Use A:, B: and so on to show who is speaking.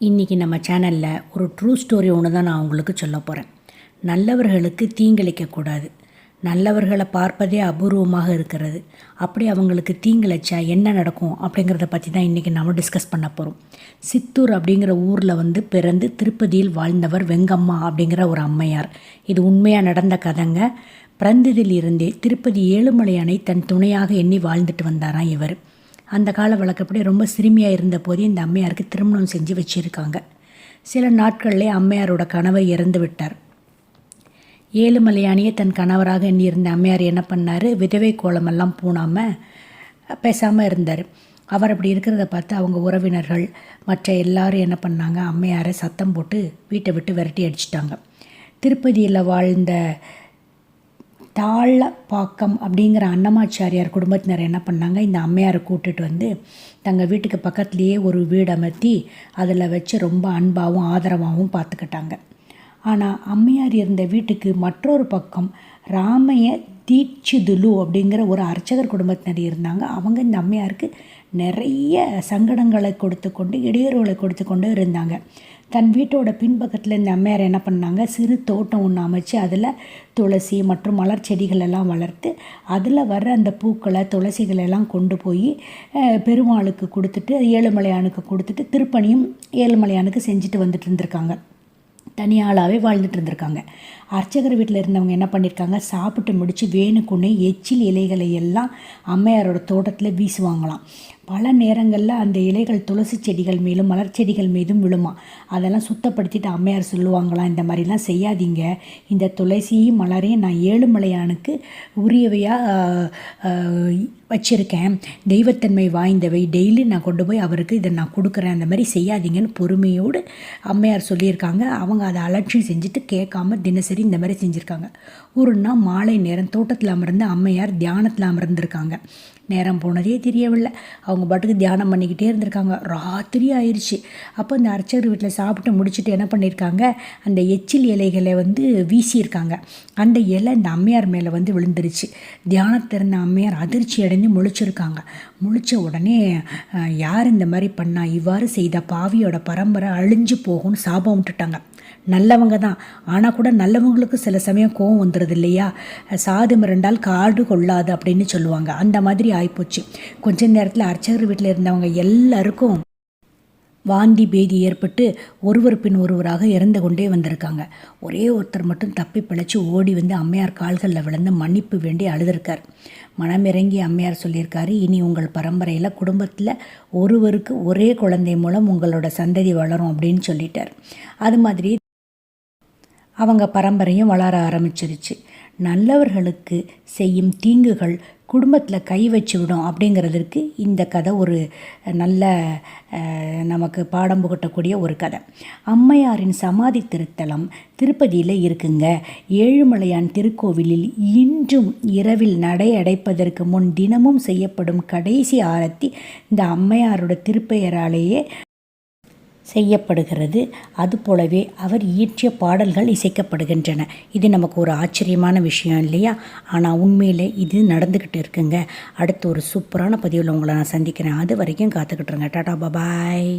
A: இன்றைக்கி நம்ம சேனலில் ஒரு ட்ரூ ஸ்டோரி ஒன்று தான் நான் உங்களுக்கு சொல்ல போகிறேன் நல்லவர்களுக்கு தீங்கிழைக்கக்கூடாது நல்லவர்களை பார்ப்பதே அபூர்வமாக இருக்கிறது. அப்படி அவங்களுக்கு தீங்கிழைச்சா என்ன நடக்கும் அப்படிங்கிறத பற்றி தான் இன்றைக்கி நம்ம டிஸ்கஸ் பண்ண போகிறோம் சித்தூர் அப்படிங்கிற ஊரில் வந்து பிறந்து திருப்பதியில் வாழ்ந்தவர் வெங்கம்மா அப்படிங்கிற ஒரு அம்மையார். இது உண்மையாக நடந்த கதைங்க. பிறந்ததில் இருந்தே திருப்பதி ஏழுமலையானை தன் துணையாக எண்ணி வாழ்ந்துட்டு வந்தாராம் இவர். அந்த கால வழக்கப்படி ரொம்ப சிறுமியாக இருந்த போதே இந்த அம்மையாருக்கு திருமணம் செஞ்சு வச்சுருக்காங்க. சில நாட்கள்லேயே அம்மையாரோட கணவர் இறந்து விட்டார். ஏழுமலையானியே தன் கணவராக எண்ணியிருந்த அம்மையார் என்ன பண்ணார்? விதவை கோலமெல்லாம் பூணாமல் பேசாமல் இருந்தார். அவர் அப்படி இருக்கிறத பார்த்து அவங்க உறவினர்கள் மற்ற எல்லாரும் என்ன பண்ணாங்க? அம்மையாரை சத்தம் போட்டு வீட்டை விட்டு விரட்டி அடிச்சிட்டாங்க. திருப்பதியில் வாழ்ந்த தாழப்பாக்கம் அப்படிங்கிற அன்னமாச்சாரியார் குடும்பத்தினர் என்ன பண்ணாங்க? இந்த அம்மையாரை கூட்டிட்டு வந்து தங்கள் வீட்டுக்கு பக்கத்துலேயே ஒரு வீடு அமர்த்தி அதில் வச்சு ரொம்ப அன்பாகவும் ஆதரவாகவும் பார்த்துக்கிட்டாங்க ஆனால் அம்மையார் இருந்த வீட்டுக்கு மற்றொரு பக்கம் ராமைய தீட்சிதுலு அப்படிங்கிற ஒரு அர்ச்சகர் குடும்பத்தினர் இருந்தாங்க. அவங்க இந்த அம்மையாருக்கு நிறைய சங்கடங்களை கொடுத்து கொண்டு இடையூறுகளை கொடுத்து கொண்டு இருந்தாங்க. தன் வீட்டோட பின்பக்கத்தில் இந்த அம்மையார் என்ன பண்ணாங்க? சிறு தோட்டம் ஒன்று அமைச்சு அதில் துளசி மற்றும் மலர் செடிகளெல்லாம் வளர்த்து அதில் வர்ற அந்த பூக்களை துளசிகளை எல்லாம் கொண்டு போய் பெருமாளுக்கு கொடுத்துட்டு ஏழுமலையானுக்கு கொடுத்துட்டு திருப்பணியும் ஏழுமலையானுக்கு செஞ்சுட்டு வந்துட்டு இருந்திருக்காங்க. தனியாளாகவே வாழ்ந்துட்டு இருந்திருக்காங்க. அர்ச்சகர் வீட்டில் இருந்தவங்க என்ன பண்ணியிருக்காங்க சாப்பிட்டு முடித்து வேணுக்குன்னே எச்சில் இலைகளை எல்லாம் அம்மையாரோட தோட்டத்தில் வீசுவாங்களாம். பல நேரங்களில் அந்த இலைகள் துளசி செடிகள் மேலும் மலர் செடிகள் மீதும் விழுமா? அதெல்லாம் சுத்தப்படுத்திட்டு அம்மையார் சொல்லுவாங்களாம் இந்த மாதிரிலாம் செய்யாதீங்க. இந்த துளசியும் மலரையும் நான் ஏழுமலையானுக்கு உரியவையாக வச்சுருக்கேன். தெய்வத்தன்மை வாய்ந்தவை. டெய்லி நான் கொண்டு போய் அவருக்கு இதை நான் கொடுக்குறேன். அந்த மாதிரி செய்யாதீங்கன்னு பொறுமையோடு அம்மையார் சொல்லியிருக்காங்க. அவங்க அதை அலட்சியம் செஞ்சுட்டு கேட்காம தினசரி இந்த மாதிரி செஞ்சுருக்காங்க. ஒரு நாள் மாலை நேரம் தோட்டத்தில் அமர்ந்து அம்மையார் தியானத்தில் அமர்ந்திருக்காங்க. நேரம் போனதே தெரியவில்லை. அவங்க பாட்டுக்கு தியானம் பண்ணிக்கிட்டே இருந்திருக்காங்க. ராத்திரி ஆயிடுச்சு அப்போ அந்த அர்ச்சகர் வீட்டில் சாப்பிட்டு முடிச்சுட்டு என்ன பண்ணியிருக்காங்க? அந்த எச்சில் இலைகளை வந்து வீசியிருக்காங்க. அந்த இலை இந்த அம்மையார் மேலே வந்து விழுந்துருச்சு. தியானத்திறந்த அம்மையார் அதிர்ச்சி அடைஞ்சு முழிச்சிருக்காங்க. முழிச்ச உடனே யார் இந்த மாதிரி பண்ணா? இவ்வாறு செய்த பாவியோட பரம்பரை அழிஞ்சு போகும்னு சாபம் விட்டுட்டாங்க. நல்லவங்க தான். ஆனால் கூட நல்லவங்களுக்கு சில சமயம் கோவம் வந்துடுது இல்லையா? சாது மிரண்டால் காடு கொள்ளாது அப்படின்னு சொல்லுவாங்க. அந்த மாதிரி ஆகிப்போச்சு கொஞ்ச நேரத்தில் அர்ச்சகர் வீட்டில் இருந்தவங்க எல்லாருக்கும் வாந்தி பேதி ஏற்பட்டு ஒருவர் பின் ஒருவராக இறந்து கொண்டே வந்திருக்காங்க. ஒரே ஒருத்தர் மட்டும் தப்பி பிழைச்சி ஓடி வந்து அம்மையார் கால்களில் விழுந்து மன்னிப்பு வேண்டி அழுதுருக்கார். மனமிறங்கி அம்மையார் சொல்லியிருக்காரு இனி உங்கள் பரம்பரையில் குடும்பத்தில் ஒருவருக்கு ஒரே குழந்தை மூலம் உங்களோட சந்ததி வளரும் அப்படின்னு சொல்லிட்டார். அது மாதிரி அவங்க பரம்பரையும் வளர ஆரம்பிச்சிருச்சு. நல்லவர்களுக்கு செய்யும் தீங்குகள் குடும்பத்தில் கை வச்சு விடும் அப்படிங்கிறதுக்கு இந்த கதை ஒரு நல்ல நமக்கு பாடம் புகட்டக்கூடிய ஒரு கதை. அம்மையாரின் சமாதி திருத்தலம் திருப்பதியில் இருக்குங்க. ஏழுமலையான் திருக்கோவிலில் இன்றும் இரவில் நடை அடைப்பதற்கு முன் தினமும் செய்யப்படும் கடைசி ஆரத்தி இந்த அம்மையாரோட திருப்பெயராலேயே செய்யப்படுகிறது. அதுபோலவே அவர் இயற்றிய பாடல்கள் இசைக்கப்படுகின்றன. இது நமக்கு ஒரு ஆச்சரியமான விஷயம் இல்லையா? ஆனால் உண்மையில் இது நடந்துக்கிட்டு இருக்குங்க. அடுத்து ஒரு சூப்பரான பதிவில் உங்களை நான் சந்திக்கிறேன். அது வரைக்கும் காத்துக்கிட்டுருங்க டாடா பபாய்.